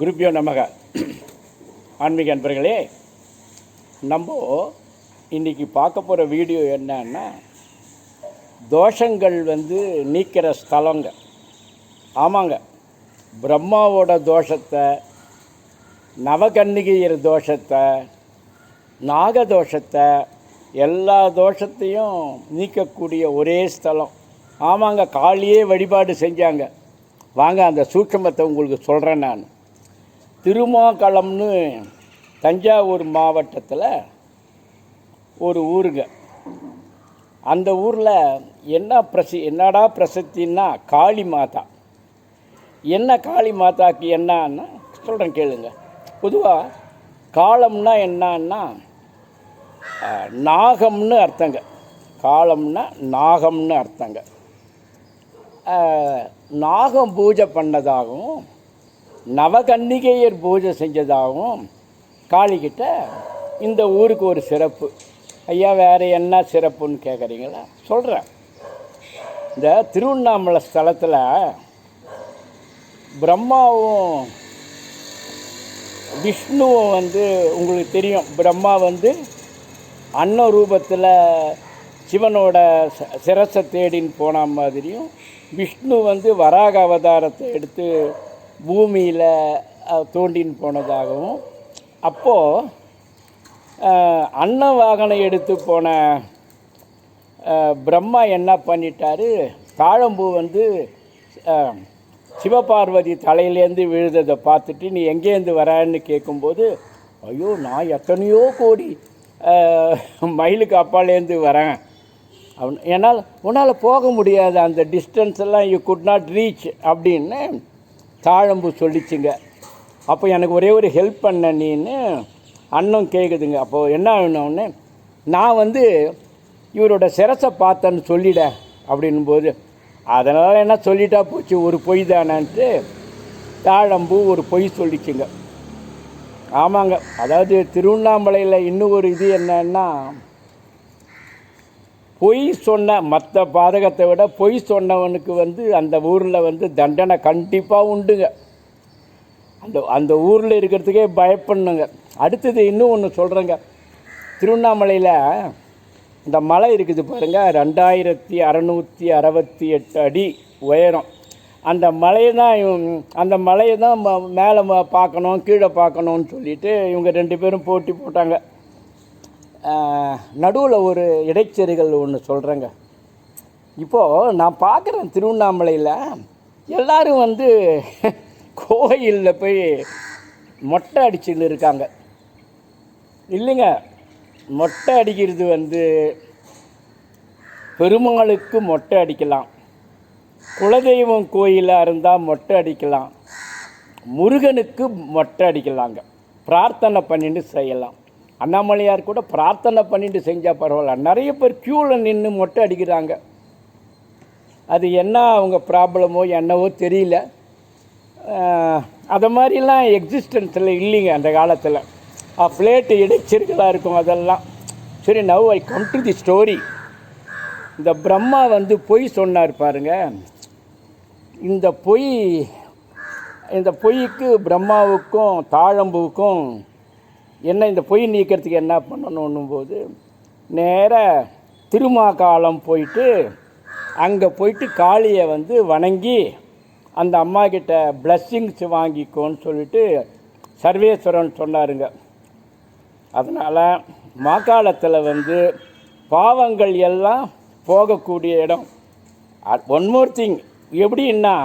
குருப்பியோ நமக. ஆன்மீக அன்பர்களே நம்ம இன்றைக்கி பார்க்க போகிற வீடியோ என்னன்னா தோஷங்கள் வந்து நீக்கிற ஸ்தலங்க. ஆமாங்க. பிரம்மாவோட தோஷத்தை நவகன்னிகையர் தோஷத்தை நாகதோஷத்தை எல்லா தோஷத்தையும் நீக்கக்கூடிய ஒரே ஸ்தலம். ஆமாங்க காளியே வழிபாடு செஞ்சாங்க. வாங்க அந்த சூட்சமத்தை உங்களுக்கு சொல்கிறேன் நான். திருமாக்களம்னு தஞ்சாவூர் மாவட்டத்தில் ஒரு ஊருங்க. அந்த ஊரில் என்ன பிரசி என்னடா பிரசித்தின்னா காளி மாதா. என்ன காளி மாதாக்கு என்னன்னா சொல்கிறேன் கேளுங்க. பொதுவாக காலம்னா என்னன்னா நாகம்னு அர்த்தங்க. காலம்னா நாகம்னு அர்த்தங்க. நாகம் பூஜை பண்ணதாகவும் நவகன்னிகையர் பூஜை செஞ்சதாகவும் காளிக்கிட்ட இந்த ஊருக்கு ஒரு சிறப்பு. ஐயா வேறு என்ன சிறப்புன்னு கேட்குறீங்களா சொல்கிறேன் இந்த திருவண்ணாமலை ஸ்தலத்தில் பிரம்மாவும் விஷ்ணுவும் வந்து உங்களுக்கு தெரியும் பிரம்மா வந்து அன்ன ரூபத்தில் சிவனோட ச- சிரசை தேடின்னு போன மாதிரியும் விஷ்ணு வந்து வராக அவதாரத்தை எடுத்து பூமியில் தோண்டின்னு போனதாகவும் அப்போது அன்ன வாகனம் எடுத்து போன பிரம்மா என்ன பண்ணிட்டாரு? தாழம்பூ வந்து சிவபார்வதி தலையிலேருந்து விழுததை பார்த்துட்டு நீ எங்கேருந்து வரேன்னு கேட்கும்போது ஐயோ நான் எத்தனையோ கோடி மயிலுக்கு அப்பாலேருந்து வரேன். அவன் என்னால் உன்னால் போக முடியாது. அந்த டிஸ்டன்ஸ் எல்லாம் யூ குட் நாட் ரீச் அப்படின்னு தாழம்பு சொல்லிச்சுங்க. அப்போ எனக்கு ஒரே ஒரு ஹெல்ப் பண்ண நீன்னு அண்ணன் கேட்குதுங்க அப்போது என்ன ஆகணும்னு நான் வந்து இவரோட சிரசை பார்த்தேன்னு சொல்லிட அப்படின்னும் போது அதனால் என்ன சொல்லிட்டா போச்சு ஒரு பொய் தானான்ட்டு தாழம்பூ ஒரு பொய் சொல்லிச்சுங்க. ஆமாங்க. அதாவது திருவண்ணாமலையில் இன்னும் ஒரு இது என்னன்னா பொய் சொன்ன மற்ற பாதகத்தை விட பொய் சொன்னவனுக்கு வந்து அந்த ஊரில் வந்து தண்டனை கண்டிப்பாக உண்டுங்க. அந்த அந்த ஊரில் இருக்கிறதுக்கே பயப்படணுங்க. அடுத்தது இன்னும் ஒன்று சொல்கிறேங்க திருவண்ணாமலையில் இந்த மலை இருக்குது பாருங்கள் ரெண்டாயிரத்தி அறநூற்றி அறுபத்தி எட்டு அடி உயரம். அந்த மலையை தான் அந்த மலையை தான் ம- மேலே பார்க்கணும் கீழே பார்க்கணும்னு சொல்லிட்டு இவங்க ரெண்டு பேரும் போட்டி போட்டாங்க. நடுவில் ஒரு இடைச்செருகள் ஒன்று சொல்கிறேங்க இப்போது நான் பார்க்குறேன் திருவண்ணாமலையில் எல்லாரும் வந்து கோயிலில் போய் மொட்டை அடிச்சுன்னு இருக்காங்க. இல்லைங்க மொட்டை அடிக்கிறது வந்து பெருமாளுக்கு மொட்டை அடிக்கலாம். குலதெய்வம் கோயிலாக இருந்தால் மொட்டை அடிக்கலாம். முருகனுக்கு மொட்டை அடிக்கலாங்க. பிரார்த்தனை பண்ணிட்டு செய்யலாம். அண்ணாமலையார் கூட பிரார்த்தனை பண்ணிட்டு செஞ்சால் பரவாயில்ல. நிறைய பேர் க்யூவில் நின்று மொட்டை அடிக்கிறாங்க. அது என்ன அவங்க ப்ராப்ளமோ என்னவோ தெரியல. அதை மாதிரிலாம் எக்ஸிஸ்டன்ஸில் இல்லைங்க அந்த காலத்தில். ஃப்ளேட்டு இடைச்சிருக்கலாக இருக்கும் அதெல்லாம். சரி now I come to the story இந்த பிரம்மா வந்து பொய் சொன்னார் பாருங்க. இந்த பொய் இந்த பொய்க்கு பிரம்மாவுக்கும் தாழம்புவுக்கும் என்ன இந்த பொய் நீக்கிறதுக்கு என்ன பண்ணணும் போது நேராக திருமாக்காலம் போயிட்டு அங்கே போயிட்டு காளியை வந்து வணங்கி அந்த அம்மா கிட்ட பிளஸ்ஸிங்ஸ் வாங்கிக்கோன்னு சொல்லிட்டு சர்வேஸ்வரன் சொன்னாருங்க. அதனால் மாக்காலத்தில் வந்து பாவங்கள் எல்லாம் போகக்கூடிய இடம். ஒன் மோர் திங் எப்படின்னா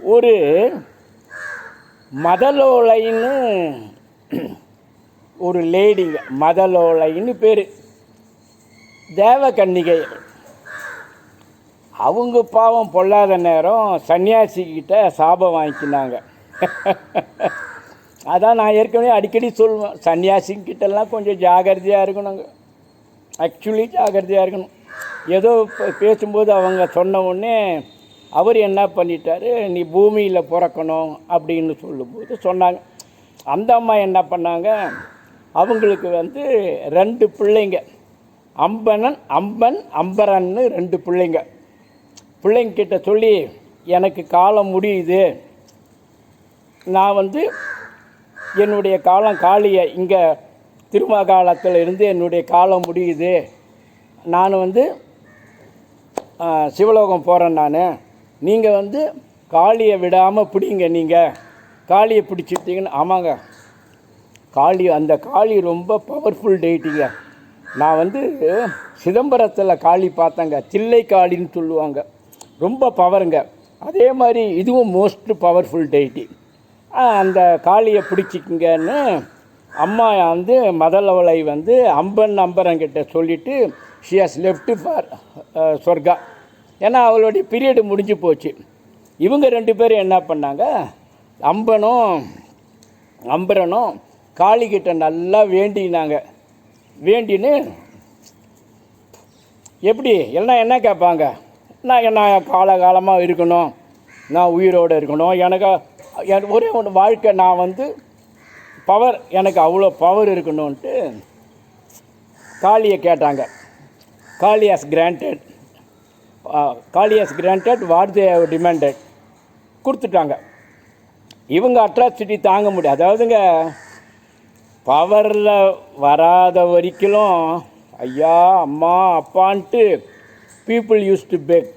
ஒரு மதலோலைன்னு ஒரு லேடிங்க மதலோலைன்னு பேர். தேவகன்னிகை. அவங்க பாவம் பொல்லாத நேரம் சன்னியாசிக்கிட்ட சாபம் வாங்கிக்கினாங்க. அதான் நான் ஏற்கனவே அடிக்கடி சொல்லுவேன் சன்னியாசிங்கிட்டலாம் கொஞ்சம் ஜாகிரதையாக இருக்கணுங்க. ஆக்சுவலி ஜாகிரதையாக இருக்கணும். ஏதோ பேசும்போது அவங்க சொன்ன உடனே அவர் என்ன பண்ணிட்டார் நீ பூமியில் பிறக்கணும் அப்படின்னு சொல்லும்போது சொன்னாங்க. அந்த அம்மா என்ன பண்ணாங்க அவங்களுக்கு வந்து ரெண்டு பிள்ளைங்க. அம்பனன் அம்பன் அம்பரன்னு ரெண்டு பிள்ளைங்க. பிள்ளைங்கிட்ட சொல்லி எனக்கு காலம் முடியுது. நான் வந்து என்னுடைய காலம் காலியை இங்கே திருமகாலத்தில் இருந்து என்னுடைய காலம் முடியுது. நான் வந்து சிவலோகம் போகிறேன் நான். நீங்கள் வந்து காளியை விடாமல் பிடிங்க நீங்கள் காளியை பிடிச்சிட்டீங்கன்னு ஆமாங்க. காளி அந்த காளி ரொம்ப பவர்ஃபுல் டேட்டிங்க நான் வந்து சிதம்பரத்தில் காளி பார்த்தேங்க. தில்லை காளின்னு சொல்லுவாங்க. ரொம்ப பவருங்க அதே மாதிரி இதுவும் மோஸ்ட் பவர்ஃபுல் டெய்டி அந்த காளியை பிடிச்சிக்கிங்கன்னு அம்மா வந்து மதலவளை வந்து அம்பன் அம்பரங்கிட்ட சொல்லிவிட்டு ஷி ஹஸ் லெஃப்ட் ஃபார் சொர்க்கா. ஏன்னா அவளுடைய பீரியடு முடிஞ்சு போச்சு. இவங்க ரெண்டு பேரும் என்ன பண்ணாங்க? அம்பனும் அம்பரனும் காளிக்கிட்ட நல்லா வேண்டினாங்க. வேண்டின்னு எப்படி? எல்லாம் என்ன கேட்பாங்க? நான் என்ன காலகாலமாக இருக்கணும்? நான் உயிரோடு இருக்கணும். எனக்கு எனக்கு ஒரே ஒன்று வாழ்க்கை நான் வந்து பவர் எனக்கு அவ்வளோ பவர் இருக்கணும்ன்ட்டு காளியை கேட்டாங்க. Kali has granted Kali has granted what they have demanded கொடுத்துட்டாங்க. இவங்க அட்ராசிட்டி தாங்க முடியாது. அதாவதுங்க பவரில் வராத வரைக்கும் ஐயா அம்மா அப்பான்ட்டு people used to beg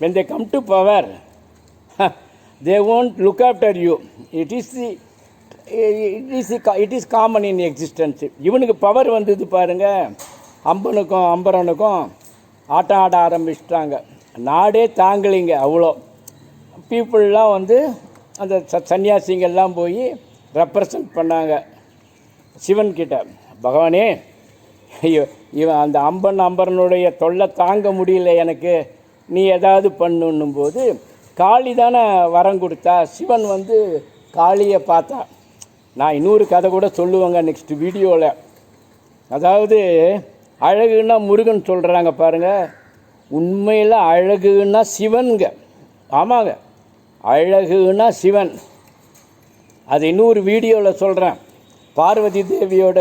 when they come to power they won't look after you it is the it is it is common in existence இவனுக்கு பவர் வந்தது பாருங்க அம்பனுக்கும் அம்பரனுக்கும் ஆட்டம் ஆட ஆரம்பிச்சிட்டாங்க. நாடே தாங்கலைங்க அவ்வளோ. பீப்புளெலாம் வந்து அந்த ச சன்னியாசிங்கெல்லாம் போய் ரெப்ரசன்ட் பண்ணாங்க. சிவன்கிட்ட பகவானே ஐயோ இவன் அந்த அம்பன் அம்பரனுடைய தொல்லை தாங்க முடியல எனக்கு. நீ ஏதாவது பண்ணுன்னும் போது காளி தானே வரம் கொடுத்தா? சிவன் வந்து காளியை பார்த்தா நான் இன்னொரு கதை கூட சொல்லுவேங்க நெக்ஸ்ட் வீடியோவில் அதாவது அழகுன்னா முருகன் சொல்கிறாங்க பாருங்கள் உண்மையில் அழகுன்னா சிவனுங்க. ஆமாங்க. அழகுன்னா சிவன். அது இன்னொரு வீடியோவில் சொல்கிறேன் பார்வதி தேவியோட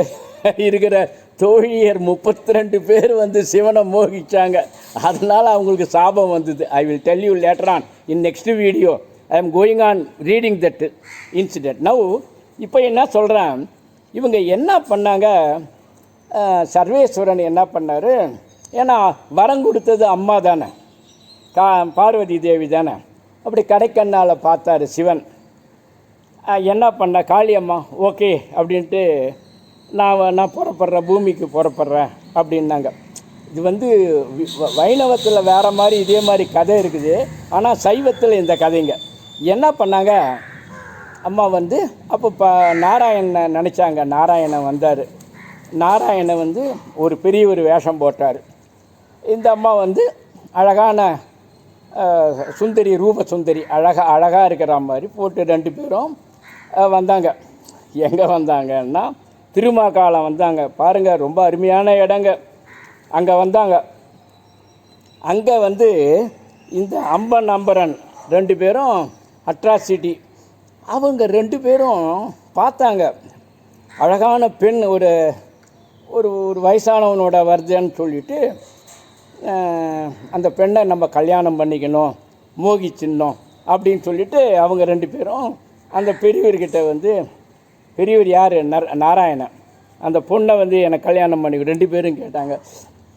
இருக்கிற தோழியர் முப்பத்தி ரெண்டு பேர் வந்து சிவனை மோகிச்சாங்க. அதனால் அவங்களுக்கு சாபம் வந்தது. I will tell you later on in next video I am going on reading that incident now இப்போ என்ன சொல்கிறேன் இவங்க என்ன பண்ணாங்க? சர்வேஸ்வரன் என்ன பண்ணார்? ஏன்னா வரம் கொடுத்தது அம்மா தானே. கா பார்வதி தேவி தானே. அப்படி கடைக்கண்ணால் பார்த்தாரு சிவன். என்ன பண்ண காளியம்மா ஓகே அப்படின்ட்டு நான் நான் புறப்படுறேன் பூமிக்கு புறப்படுறேன் அப்படின்னாங்க. இது வந்து வைணவத்தில் வேறு மாதிரி இதே மாதிரி கதை இருக்குது. ஆனால் சைவத்தில் இந்த கதைங்க. என்ன பண்ணாங்க? அம்மா வந்து அப்போ ப நாராயணனை நினச்சாங்க. நாராயணன் வந்தார். நாராயணன் வந்து ஒரு பெரிய ஒரு வேஷம் போட்டார். இந்த அம்மா வந்து அழகான சுந்தரி ரூப சுந்தரி அழகாக அழகாக இருக்கிற மாதிரி போட்டு ரெண்டு பேரும் வந்தாங்க. எங்கே வந்தாங்கன்னா திருமாக்காலம் வந்தாங்க. பாருங்கள் ரொம்ப அருமையான இடங்க. அங்கே வந்தாங்க. அங்கே வந்து இந்த அம்பன் அம்பரன் ரெண்டு பேரும் அட்ராசிட்டி. அவங்க ரெண்டு பேரும் பார்த்தாங்க. அழகான பெண் ஒரு ஒரு ஒரு வயசானவனோட வருதுன்னு சொல்லிட்டு அந்த பெண்ணை நம்ம கல்யாணம் பண்ணிக்கணும் மோகிச்சிடணும் அப்படின்னு சொல்லிட்டு அவங்க ரெண்டு பேரும் அந்த பெரியவர்கிட்ட வந்து பெரியவர் யார்? நர நாராயணன். அந்த பொண்ணை வந்து எனக்கு கல்யாணம் பண்ணி ரெண்டு பேரும் கேட்டாங்க.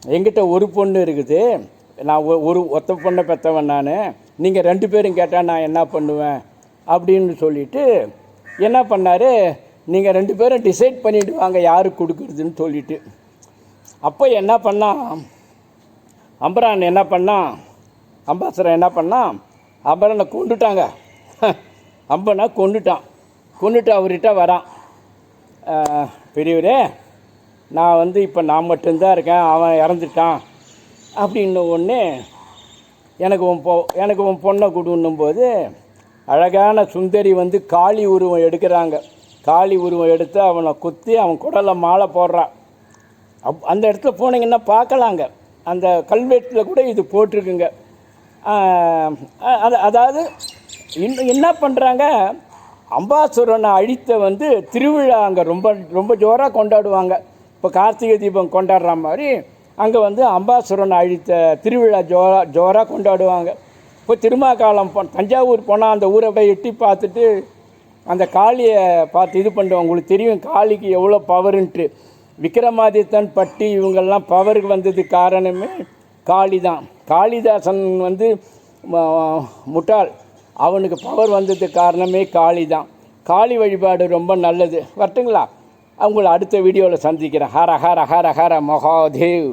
எங்கிட்ட ஒரு பொண்ணு இருக்குது. நான் ஒ- ஒரு ஒத்த பொண்ணை பெற்றவன் நான். நீங்கள் ரெண்டு பேரும் கேட்டால் நான் என்ன பண்ணுவேன்? அப்படின்னு சொல்லிட்டு என்ன பண்ணார்? நீங்கள் ரெண்டு பேரும் டிசைட் பண்ணிட்டு வாங்க யாருக்கு கொடுக்குறதுன்னு சொல்லிட்டு. அப்போ என்ன பண்ணான் அம்பரான் என்ன பண்ணான் அம்பாசரன் என்ன பண்ணான் அம்பரனை கொண்டுட்டாங்க. அம்பனை கொண்டுட்டான். கொண்டுட்டு அவர்கிட்ட வரான். பெரியவரே நான் வந்து இப்போ நான் மட்டும்தான் இருக்கேன் அவன் இறந்துட்டான். அப்படின்ன ஒன்று எனக்கு உன் பொ எனக்கு உன் பொண்ணை கொடுன்னும் போது அழகான சுந்தரி வந்து காளி உருவம் எடுக்கிறாங்க. காளி உருவம் எடுத்து அவனை குத்தி அவன் குடலில் மாலை போடுறான். அப் அந்த இடத்துல போனீங்கன்னா பார்க்கலாங்க. அந்த கல்வெட்டில் கூட இது போட்டிருக்குங்க. அது அதாவது இன்னும் என்ன பண்ணுறாங்க அம்பாசுரனை அழித்த வந்து திருவிழா அங்கே ரொம்ப ரொம்ப ஜோராக கொண்டாடுவாங்க. இப்போ கார்த்திகை தீபம் கொண்டாடுற மாதிரி அங்கே வந்து அம்பாசுரனை அழித்த திருவிழா ஜோரா ஜோராக கொண்டாடுவாங்க. இப்போ திருமாக்காலம் போ தஞ்சாவூர் போனால் அந்த ஊரை போய் எட்டி பார்த்துட்டு அந்த காளியை பார்த்து இது பண்ணுவோம் உங்களுக்கு தெரியும் காளிக்கு எவ்வளோ பவருன்ட்டு. விக்ரமாதித்தன் பட்டி இவங்கெல்லாம் பவருக்கு வந்தது காரணமே காளி தான் காளிதாசன் வந்து முட்டாள். அவனுக்கு பவர் வந்ததுக்கு காரணமே காளி தான் காளி வழிபாடு ரொம்ப நல்லது. வரட்டுங்களா? அவங்கள அடுத்த வீடியோவில் சந்திக்கிறேன். ஹர ஹர ஹர ஹர மகாதேவ்.